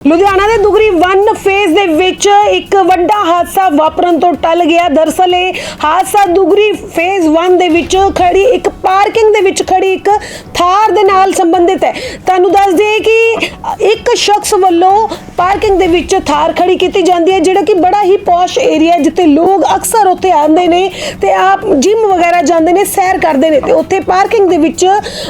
ਲੁਧਿਆਣਾ ਦੇ ਦੁਗਰੀ 1 ਫੇਜ਼ ਦੇ ਵਿੱਚ ਇੱਕ ਵੱਡਾ ਹਾਦਸਾ ਵਾਪਰਨ ਤੋਂ ਟਲ ਗਿਆ। ਦਰਸਲ ਇਹ ਹਾਦਸਾ ਦੁਗਰੀ ਫੇਜ਼ 1 ਦੇ ਵਿੱਚ ਖੜੀ, ਇੱਕ ਪਾਰਕਿੰਗ ਦੇ ਵਿੱਚ ਖੜੀ ਇੱਕ ਥਾਰ ਦੇ ਨਾਲ ਸੰਬੰਧਿਤ ਹੈ। ਤੁਹਾਨੂੰ ਦੱਸ ਦਈਏ ਕਿ ਇੱਕ ਸ਼ਖਸ ਵੱਲੋਂ ਪਾਰਕਿੰਗ ਦੇ ਵਿੱਚ ਥਾਰ ਖੜੀ ਕੀਤੀ ਜਾਂਦੀ ਹੈ, ਜਿਹੜਾ ਕਿ ਬੜਾ ਹੀ ਪੌਸ਼ ਏਰੀਆ ਜਿੱਥੇ ਲੋਕ ਅਕਸਰ ਉੱਥੇ ਆਉਂਦੇ ਨੇ ਤੇ ਆਪ ਜਿਮ ਵਗੈਰਾ ਜਾਂਦੇ ਨੇ, ਸੈਰ ਕਰਦੇ ਨੇ ਤੇ ਉੱਥੇ ਪਾਰਕਿੰਗ ਦੇ ਵਿੱਚ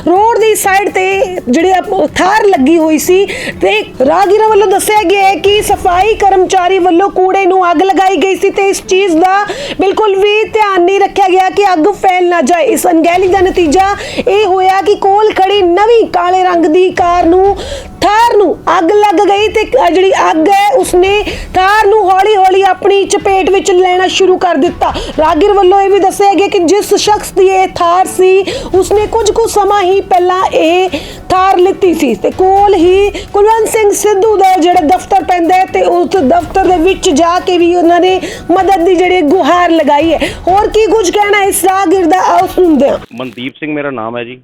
ਰੋਡ ਦੀ ਸਾਈਡ ਤੇ ਜਿਹੜੇ ਥਾਰ ਲੱਗੀ ਹੋਈ ਸੀ ਤੇ ਰਾਹਗੀਰਾਂ ਵੱਲੋਂ ਦੱਸਿਆ ਗਿਆ ਹੈ ਕਿ ਸਫ਼ਾਈ ਕਰਮਚਾਰੀ ਵੱਲੋਂ ਕੂੜੇ ਨੂੰ ਅੱਗ ਲਗਾਈ ਗਈ ਸੀ ਤੇ ਇਸ ਚੀਜ਼ ਦਾ ਬਿਲਕੁਲ ਵੀ ਧਿਆਨ ਨਹੀਂ ਰੱਖਿਆ ਗਿਆ ਕਿ ਅੱਗ ਫੈਲ ਨਾ ਜਾਏ। ਇਸ ਅਣਗਹਿਲੀ ਦਾ ਨਤੀਜਾ ਇਹ ਹੋਇਆ ਕਿ ਕੋਲ ਖੜੀ ਨਵੀਂ ਕਾਲੇ ਰੰਗ ਦੀ ਕਾਰ ਨੂੰ ਥਾਰ ਨੂੰ ਅੱਗ ਲੱਗ ਗਈ ਤੇ ਆਹ ਜਿਹੜੀ ਅੱਗ ਹੈ, ਉਸਨੇ ਥਾਰ ਨੂੰ ਹੌਲੀ-ਹੌਲੀ ਆਪਣੀ ਚਪੇਟ ਵਿੱਚ ਲੈਣਾ ਸ਼ੁਰੂ ਕਰ ਦਿੱਤਾ। ਰਾਗਿਰ ਵੱਲੋਂ ਇਹ ਵੀ ਦੱਸਿਆ ਗਿਆ ਕਿ ਜਿਸ ਸ਼ਖਸ ਦੀ ਇਹ ਥਾਰ ਸੀ, ਉਸਨੇ ਕੁਝ ਕੁ ਸਮਾਂ ਹੀ ਪਹਿਲਾਂ ਇਹ ਥਾਰ ਲਿੱਤੀ ਸੀ। ਤੇ ਕੋਲ ਹੀ ਕੁਲਵੰਤ ਸਿੰਘ ਸਿੱਧੂ ਦਾ ਜਿਹੜਾ ਦਫ਼ਤਰ ਪੈਂਦਾ ਹੈ ਤੇ ਉਸ ਦਫ਼ਤਰ ਦੇ ਵਿੱਚ ਜਾ ਕੇ ਵੀ ਉਹਨਾਂ ਨੇ ਮਦਦ ਦੀ ਜਿਹੜੀ ਗੁਹਾਰ ਲਗਾਈ ਹੈ। ਹੋਰ ਕੀ ਕੁਝ ਕਹਿਣਾ ਇਸ ਰਾਗਿਰ ਦਾ? ਆਓ ਸੁਣਦੇ ਹਾਂ। ਮਨਦੀਪ ਸਿੰਘ ਮੇਰਾ ਨਾਮ ਹੈ ਜੀ।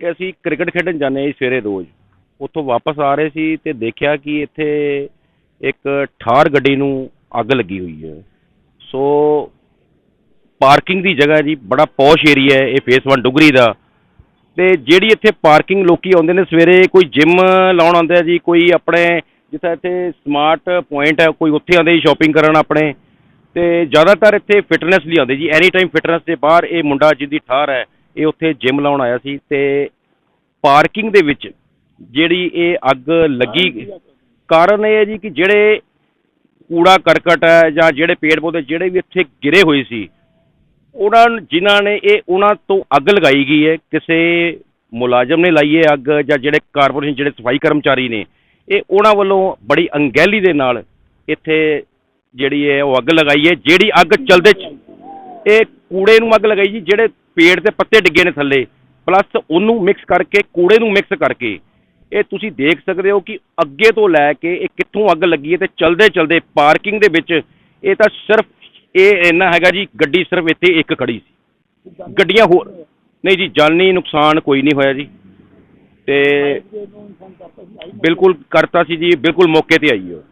ਕਿ ਅਸੀਂ ਕ੍ਰਿਕਟ ਖੇਡਣ ਜਾਂਦੇ ਹਾਂ ਜੀ ਸਵੇਰੇ ਰੋਜ਼ ਉੱਥੋਂ ਵਾਪਸ ਆ ਰਹੇ ਸੀ ਤੇ ਦੇਖਿਆ ਕਿ ਇੱਥੇ ਇੱਕ ਠਾਰ ਗੱਡੀ ਨੂੰ ਅੱਗ ਲੱਗੀ ਹੋਈ ਹੈ। ਸੋ ਪਾਰਕਿੰਗ ਦੀ ਜਗ੍ਹਾ ਜੀ, ਬੜਾ ਪੌਸ਼ ਏਰੀਆ ਹੈ, ਇਹ ਫੇਸ 1 ਡੁਗਰੀ ਦਾ। ਤੇ ਜਿਹੜੀ ਇੱਥੇ ਪਾਰਕਿੰਗ ਲੋਕੀ ਆਉਂਦੇ ਨੇ ਸਵੇਰੇ, ਕੋਈ ਜਿਮ ਲਾਉਣ ਆਉਂਦੇ ਆ ਜੀ, ਕੋਈ ਆਪਣੇ ਜਿੱਥੇ ਇੱਥੇ ਸਮਾਰਟ ਪੁਆਇੰਟ ਹੈ, ਕੋਈ ਉੱਥੇ ਆਉਂਦੇ ਜੀ ਸ਼ਾਪਿੰਗ ਕਰਨ ਆਪਣੇ। ਤੇ ਜ਼ਿਆਦਾਤਰ ਇੱਥੇ ਫਿਟਨੈਸ ਲਈ ਆਉਂਦੇ ਜੀ ਐਨੀ ਟਾਈਮ ਫਿਟਨੈਸ ਦੇ ਬਾਹਰ ਇਹ ਮੁੰਡਾ ਜਿਹਦੀ ਠਾਰ ਹੈ ਇਹ ਉੱਥੇ ਜਿਮ ਲਾਉਣ ਆਇਆ ਸੀ ਤੇ ਪਾਰਕਿੰਗ ਦੇ ਵਿੱਚ ਜਿਹੜੀ ਇਹ ਅੱਗ ਲੱਗੀ ਕਾਰਨ ਇਹ ਹੈ ਜੀ ਕਿ ਜਿਹੜੇ ਕੂੜਾ ਕਰਕਟ ਹੈ ਜਾਂ ਜਿਹੜੇ ਪੇੜ ਪੌਦੇ ਜਿਹੜੇ ਵੀ ਇੱਥੇ ਗਿਰੇ ਹੋਏ ਸੀ ਉਹਨਾਂ ਜਿਨ੍ਹਾਂ ਨੇ ਇਹ ਉਹਨਾਂ ਤੋਂ ਅੱਗ ਲਗਾਈ ਗਈ ਹੈ ਕਿਸੇ ਮੁਲਾਜ਼ਮ ਨੇ ਲਾਈ ਹੈ ਅੱਗ ਜਾਂ ਜਿਹੜੇ ਕਾਰਪੋਰੇਸ਼ਨ ਜਿਹੜੇ ਸਫ਼ਾਈ ਕਰਮਚਾਰੀ ਨੇ ਇਹ ਉਹਨਾਂ ਵੱਲੋਂ ਬੜੀ ਅੰਗੈਲੀ ਦੇ ਨਾਲ ਇੱਥੇ ਜਿਹੜੀ ਹੈ ਉਹ ਅੱਗ ਲਗਾਈ ਹੈ ਜਿਹੜੀ ਅੱਗ ਚਲਦੇ ਇਹ ਕੂੜੇ ਨੂੰ ਅੱਗ ਲਗਾਈ ਜੀ ਜਿਹੜੇ ਪੇੜ ਤੇ ਪੱਤੇ ਡਿੱਗੇ ਨੇ ਥੱਲੇ। ਪਲੱਸ ਉਹਨੂੰ ਮਿਕਸ ਕਰਕੇ ਕੂੜੇ ਨੂੰ ਮਿਕਸ ਕਰਕੇ। ਇਹ ਤੁਸੀਂ ਦੇਖ ਸਕਦੇ ਹੋ ਕਿ ਅੱਗੇ ਤੋਂ ਲੈ ਕੇ ਇਹ ਕਿੱਥੋਂ ਅੱਗ ਲੱਗੀ ਹੈ ਤੇ ਚਲਦੇ ਚਲਦੇ ਪਾਰਕਿੰਗ ਦੇ ਵਿੱਚ ਇਹ ਤਾਂ ਸਿਰਫ ਇਹ ਇੰਨਾ ਹੈਗਾ ਜੀ ਗੱਡੀ ਸਿਰਫ ਇੱਥੇ ਇੱਕ ਖੜੀ ਸੀ। ਗੱਡੀਆਂ ਹੋਰ। ਨਹੀਂ ਜੀ ਜਾਨੀ ਨੁਕਸਾਨ ਕੋਈ ਨਹੀਂ ਹੋਇਆ ਜੀ। ਤੇ ਬਿਲਕੁਲ ਕਰਤਾ ਸੀ ਜੀ ਬਿਲਕੁਲ ਮੌਕੇ ਤੇ ਆਈ ਉਹ।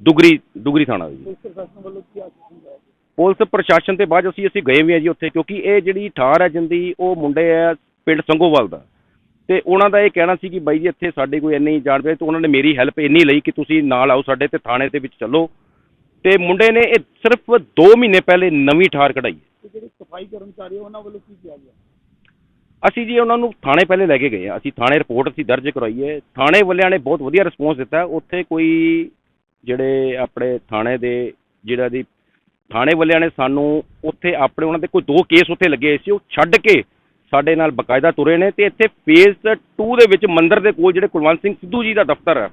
ਦੁਗਰੀ ਦੁਗਰੀ ਥਾਣਾ ਜੀ। ਪੁਲਿਸ ਪ੍ਰਸ਼ਾਸਨ ਤੇ ਬਾਅਦ ਅਸੀਂ ਅਸੀਂ ਗਏ ਵੀ ਆ ਜੀ ਉੱਥੇ ਕਿਉਂਕਿ ਇਹ ਜਿਹੜੀ ਠਾਰ ਹੈ ਜਿੰਦੀ ਉਹ ਮੁੰਡੇ ਆ ਪਿੰਡ ਸੰਗੋਵਾਲ ਦਾ। ਤੇ ਉਹਨਾਂ ਦਾ ਇਹ ਕਹਿਣਾ ਸੀ ਕਿ ਬਾਈ ਜੀ ਇੱਥੇ ਸਾਡੇ ਕੋਈ ਇੰਨੀ ਜਾਣਦੇ ਤੇ ਉਹਨਾਂ ਨੇ ਮੇਰੀ ਹੈਲਪ ਇੰਨੀ ਲਈ ਕਿ ਤੁਸੀਂ ਨਾਲ ਆਓ ਸਾਡੇ ਤੇ ਥਾਣੇ ਦੇ ਵਿੱਚ ਚੱਲੋ। ਤੇ ਮੁੰਡੇ ਨੇ ਇਹ ਸਿਰਫ 2 ਮਹੀਨੇ ਪਹਿਲੇ ਨਵੀਂ ਠਾਰ ਕਢਾਈ ਜਿਹੜੇ ਸਫ਼ਾਈ ਕਰਮਚਾਰੀ ਉਹਨਾਂ ਵੱਲੋਂ ਕੀ ਕਿਹਾ ਗਿਆ? ਅਸੀਂ ਜੀ ਉਹਨਾਂ ਨੂੰ ਥਾਣੇ ਪਹਿਲੇ ਲੈ ਕੇ ਗਏ ਆ ਅਸੀਂ ਥਾਣੇ ਰਿਪੋਰਟ ਅਸੀਂ ਦਰਜ ਕਰਵਾਈ ਹੈ। ਥਾਣੇ ਵਾਲਿਆਂ ਨੇ ਬਹੁਤ ਵਧੀਆ ਰਿਸਪੌਂਸ ਦਿੱਤਾ। ਉੱਥੇ ਕੋਈ ਜਿਹੜੇ ਆਪਣੇ ਥਾਣੇ ਦੇ ਜਿਹੜਾ ਦੀ ਥਾਣੇ ਵਾਲਿਆਂ ਨੇ ਸਾਨੂੰ ਉੱਥੇ ਆਪਣੇ ਉਹਨਾਂ ਦੇ ਕੋਈ ਦੋ ਕੇਸ ਉੱਥੇ ਲੱਗੇ ਸੀ, ਉਹ ਛੱਡ ਕੇ ਸਾਡੇ ਨਾਲ ਬਕਾਇਦਾ ਤੁਰੇ ਨੇ ਤੇ ਇੱਥੇ ਫੇਜ਼ 2 ਦੇ ਵਿੱਚ ਮੰਦਰ ਦੇ ਕੋਲ ਜਿਹੜੇ ਕੁਲਵੰਤ ਸਿੰਘ ਸਿੱਧੂ ਜੀ ਦਾ ਦਫ਼ਤਰ ਹੈ,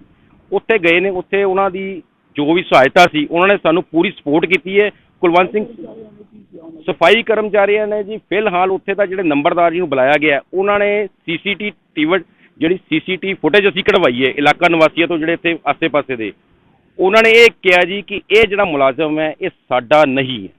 ਉੱਥੇ ਗਏ ਨੇ, ਉੱਥੇ ਉਹਨਾਂ ਦੀ ਜੋ ਵੀ ਸਹਾਇਤਾ ਸੀ, ਉਹਨਾਂ ਨੇ ਸਾਨੂੰ ਪੂਰੀ ਸਪੋਰਟ ਕੀਤੀ ਹੈ। ਕੁਲਵੰਤ ਸਿੰਘ ਸਫ਼ਾਈ ਕਰਮਚਾਰੀਆਂ ਨੇ ਜੀ, ਫਿਲਹਾਲ ਉੱਥੇ ਦਾ ਜਿਹੜੇ ਨੰਬਰਦਾਰ ਜੀ ਨੂੰ ਬੁਲਾਇਆ ਗਿਆ, ਉਹਨਾਂ ਨੇ ਸੀਸੀਟੀਵੀ ਜਿਹੜੀ ਸੀਸੀਟੀ ਫੁਟੇਜ ਅਸੀਂ ਕਢਵਾਈ ਹੈ, ਇਲਾਕਾ ਨਿਵਾਸੀਆਂ ਤੋਂ ਜਿਹੜੇ ਇੱਥੇ ਆਸੇ-ਪਾਸੇ ਦੇ। ਉਹਨਾਂ ਨੇ ਇਹ ਕਿਹਾ ਜੀ ਕਿ ਇਹ ਜਿਹੜਾ ਮੁਲਾਜ਼ਮ ਹੈ ਇਹ ਸਾਡਾ ਨਹੀਂ ਹੈ।